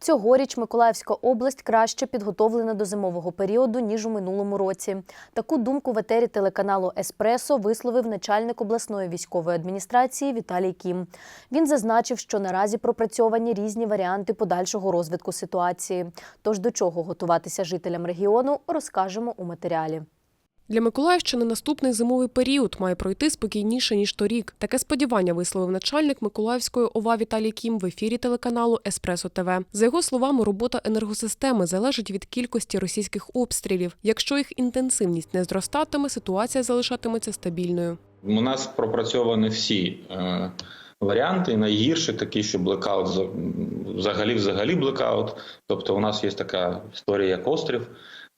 Цьогоріч Миколаївська область краще підготовлена до зимового періоду ніж у минулому році. Таку думку в етері телеканалу Еспресо висловив начальник обласної військової адміністрації Віталій Кім. Він зазначив, що наразі пропрацьовані різні варіанти подальшого розвитку ситуації. Тож до чого готуватися жителям регіону, розкажемо у матеріалі. Для Миколаївщини наступний зимовий період має пройти спокійніше ніж торік. Таке сподівання висловив начальник Миколаївської ОВА Віталій Кім в ефірі телеканалу Еспресо ТВ. За його словами, робота енергосистеми залежить від кількості російських обстрілів. Якщо їх інтенсивність не зростатиме, ситуація залишатиметься стабільною. У нас пропрацьовані всі е, варіанти. Найгірші такі, що блекаут за- взагалі взагалі блекаут. Тобто, у нас є така історія, як острів.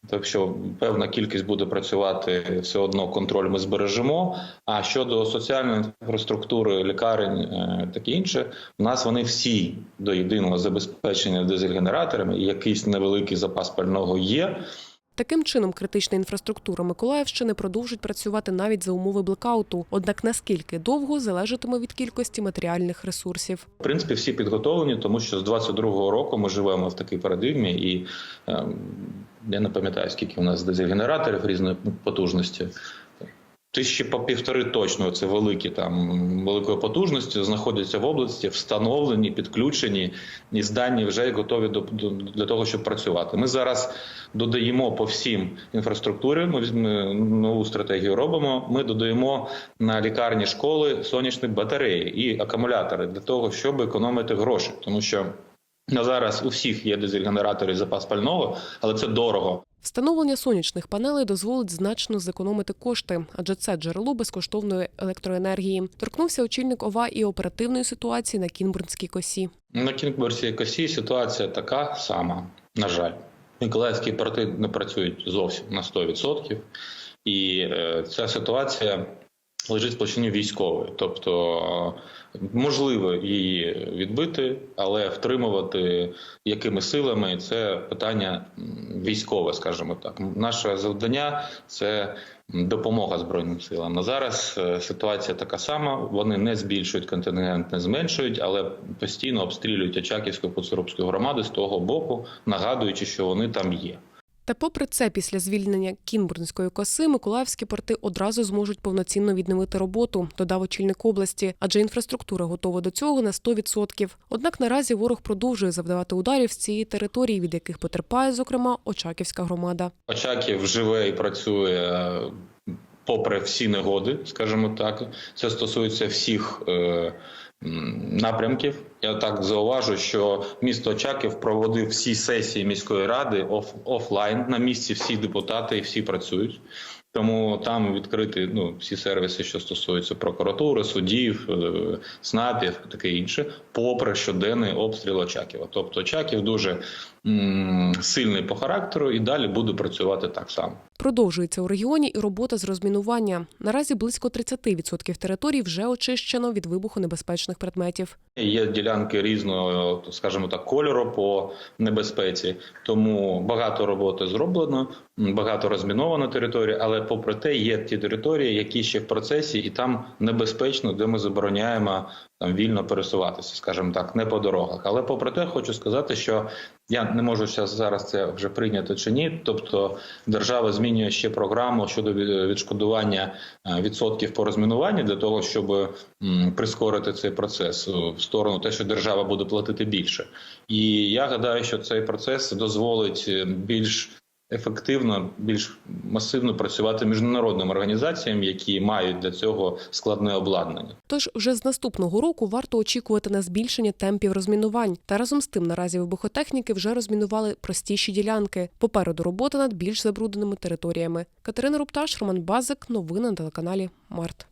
Так що певна кількість буде працювати, все одно контроль ми збережемо. А щодо соціальної інфраструктури, лікарень, е, таке інше, у нас вони всі до єдиного забезпечення дизель-генераторами. і Якийсь невеликий запас пального є. Таким чином, критична інфраструктура Миколаївщини продовжить працювати навіть за умови блекауту. Однак наскільки довго залежатиме від кількості матеріальних ресурсів. В принципі, всі підготовлені, тому що з 22-го року ми живемо в такій парадигмі, і ем, я не пам'ятаю, скільки у нас дизель-генераторів різної потужності. Тисячі по півтори точно це великі там великої потужності знаходяться в області, встановлені, підключені і здані вже готові до, до для того, щоб працювати. Ми зараз додаємо по всім інфраструктурі. Ми візьме- нову стратегію робимо. Ми додаємо на лікарні школи сонячні батареї і акумулятори для того, щоб економити гроші, тому що на зараз у всіх є дизель-генератори запас пального, але це дорого. Встановлення сонячних панелей дозволить значно зекономити кошти, адже це джерело безкоштовної електроенергії. Торкнувся очільник ОВА і оперативної ситуації на Кінбурнській косі. На Кінгбурзі косі ситуація така сама, на жаль. Миколаївські порти не працюють зовсім на 100%. І е, ця ситуація лежить в площині військової. Тобто е, можливо її відбити, але втримувати якими силами це питання військове, скажімо так. Наше завдання це допомога Збройним силам. На зараз е, ситуація така сама. Вони не збільшують контингент, не зменшують, але постійно обстрілюють Очаківську Поцурубську громаду з того боку, нагадуючи, що вони там є. Та попри це, після звільнення Кінбурнської коси миколаївські порти одразу зможуть повноцінно відновити роботу, додав очільник області, адже інфраструктура готова до цього на 100%. Однак наразі ворог продовжує завдавати ударів з цієї території, від яких потерпає, зокрема, Очаківська громада. Очаків живе і працює е, попри всі негоди, скажімо так. Це стосується всіх е, напрямків. Я так зауважу, що місто Очаків проводив всі сесії міської ради оф, офлайн на місці. Всі депутати і всі працюють. Тому там відкриті ну, всі сервіси, що стосуються прокуратури, судів, е, СНАПів, таке інше, попри щоденний обстріл Очакова. Тобто Очаків дуже сильний по характеру і далі буде працювати так само. Продовжується у регіоні і робота з розмінування. Наразі близько 30% територій вже очищено від вибухонебезпечних предметів. Є ділянки різного, скажімо так, кольору по небезпеці, тому багато роботи зроблено, багато розміновано території, але попри те є ті території, які ще в процесі, і там небезпечно, де ми забороняємо там вільно пересуватися, скажімо так, не по дорогах. Але попри те, хочу сказати, що я не можу зараз це вже прийнято чи ні. Тобто держава змінює ще програму щодо від- відшкодування е, відсотків по розмінуванню для того, щоб прискорити цей процес в сторону те, що держава буде платити більше. І я гадаю, що цей процес дозволить е, більш ефективно, більш масивно працювати міжнародним організаціям, які мають для цього складне обладнання. Тож вже з наступного року варто очікувати на збільшення темпів розмінувань. Та разом з тим наразі вибухотехніки вже розмінували простіші ділянки. Попереду робота над більш забрудненими територіями. Катерина Рупташ, Роман Базик. Новини на телеканалі Март.